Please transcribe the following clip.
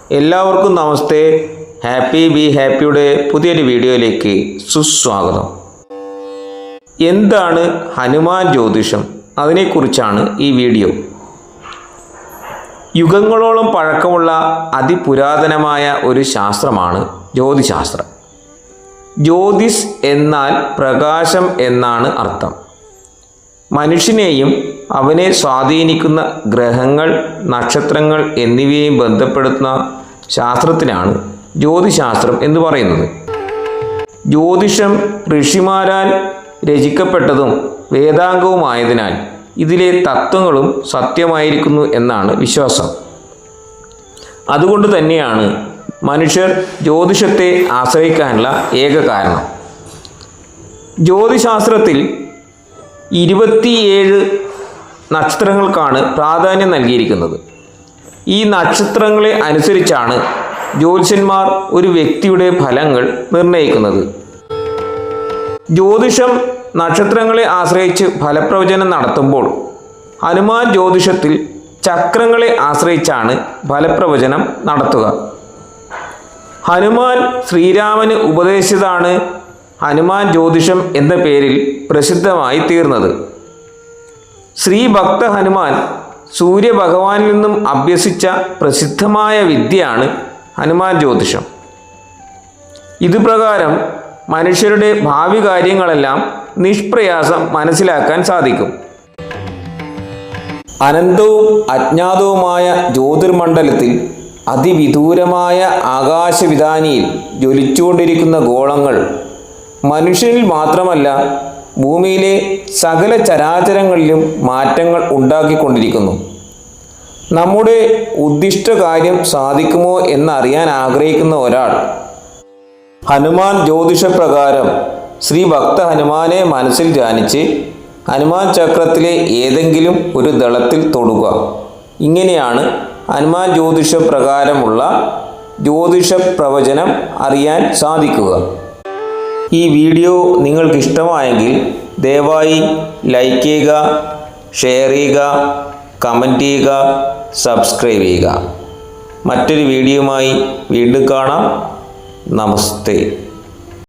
എല്ലാവർക്കും നമസ്തേ. Happy be ഹാപ്പിയുടെ പുതിയൊരു വീഡിയോയിലേക്ക് സുസ്വാഗതം. എന്താണ് ഹനുമാൻ ജ്യോതിഷം? അതിനെക്കുറിച്ചാണ് ഈ വീഡിയോ. യുഗങ്ങളോളം പഴക്കമുള്ള അതിപുരാതനമായ ഒരു ശാസ്ത്രമാണ് ജ്യോതിശാസ്ത്രം. ജ്യോതിസ് എന്നാൽ പ്രകാശം എന്നാണ് അർത്ഥം. മനുഷ്യനെയും അവനെ സ്വാധീനിക്കുന്ന ഗ്രഹങ്ങൾ നക്ഷത്രങ്ങൾ എന്നിവയെയും ബന്ധപ്പെടുത്തുന്ന ശാസ്ത്രത്തിനാണ് ജ്യോതിശാസ്ത്രം എന്ന് പറയുന്നത്. ജ്യോതിഷം ഋഷിമാരാൽ രചിക്കപ്പെട്ടതും വേദാംഗവുമായതിനാൽ ഇതിലെ തത്വങ്ങളും സത്യമായിരിക്കുന്നു എന്നാണ് വിശ്വാസം. അതുകൊണ്ട് തന്നെയാണ് മനുഷ്യർ ജ്യോതിഷത്തെ ആശ്രയിക്കാനുള്ള ഏക കാരണം. ജ്യോതിശാസ്ത്രത്തിൽ ഇരുപത്തിയേഴ് നക്ഷത്രങ്ങൾക്കാണ് പ്രാധാന്യം നൽകിയിരിക്കുന്നത്. ഈ നക്ഷത്രങ്ങളെ അനുസരിച്ചാണ് ജ്യോതിഷന്മാർ ഒരു വ്യക്തിയുടെ ഫലങ്ങൾ നിർണയിക്കുന്നത്. ജ്യോതിഷം നക്ഷത്രങ്ങളെ ആശ്രയിച്ച് ഫലപ്രവചനം നടത്തുമ്പോൾ ഹനുമാൻ ജ്യോതിഷത്തിൽ ചക്രങ്ങളെ ആശ്രയിച്ചാണ് ഫലപ്രവചനം നടത്തുക. ഹനുമാൻ ശ്രീരാമന് ഉപദേശിച്ചതാണ് ഹനുമാൻ ജ്യോതിഷം എന്ന പേരിൽ പ്രസിദ്ധമായി തീർന്നത്. ശ്രീ ഭക്ത ഹനുമാൻ സൂര്യഭഗവാനിൽ നിന്നും അഭ്യസിച്ച പ്രസിദ്ധമായ വിദ്യയാണ് ഹനുമാൻ ജ്യോതിഷം. ഇതുപ്രകാരം മനുഷ്യരുടെ ഭാവി കാര്യങ്ങളെല്ലാം നിഷ്പ്രയാസം മനസ്സിലാക്കാൻ സാധിക്കും. അനന്തവും അജ്ഞാതവുമായ ജ്യോതിർമണ്ഡലത്തിൽ അതിവിദൂരമായ ആകാശവിധാനിയിൽ ജ്വലിച്ചുകൊണ്ടിരിക്കുന്ന ഗോളങ്ങൾ മനുഷ്യനിൽ മാത്രമല്ല ഭൂമിയിലെ സകല ചരാചരങ്ങളിലും മാറ്റങ്ങൾ ഉണ്ടാക്കിക്കൊണ്ടിരിക്കുന്നു. നമ്മുടെ ഉദ്ദിഷ്ട കാര്യം സാധിക്കുമോ എന്നറിയാൻ ആഗ്രഹിക്കുന്ന ഒരാൾ. ഹനുമാൻ ജ്യോതിഷപ്രകാരം ശ്രീ ഭക്ത ഹനുമാനെ മനസ്സിൽ ധ്യാനിച്ച് ഹനുമാൻ ചക്രത്തിലെ ഏതെങ്കിലും ഒരു ദളത്തിൽ തൊടുക. ഇങ്ങനെയാണ് ഹനുമാൻ ജ്യോതിഷപ്രകാരമുള്ള ജ്യോതിഷ പ്രവചനം അറിയാൻ സാധിക്കുക. ഈ വീഡിയോ നിങ്ങൾക്ക് ഇഷ്ടമായെങ്കിൽ ദയവായി ലൈക്ക് ചെയ്യുക ഷെയർ ചെയ്യുക കമന്റ് ചെയ്യുക സബ്സ്ക്രൈബ് ചെയ്യുക. മറ്റൊരു വീഡിയോയുമായി വീണ്ടും കാണാം. നമസ്തേ.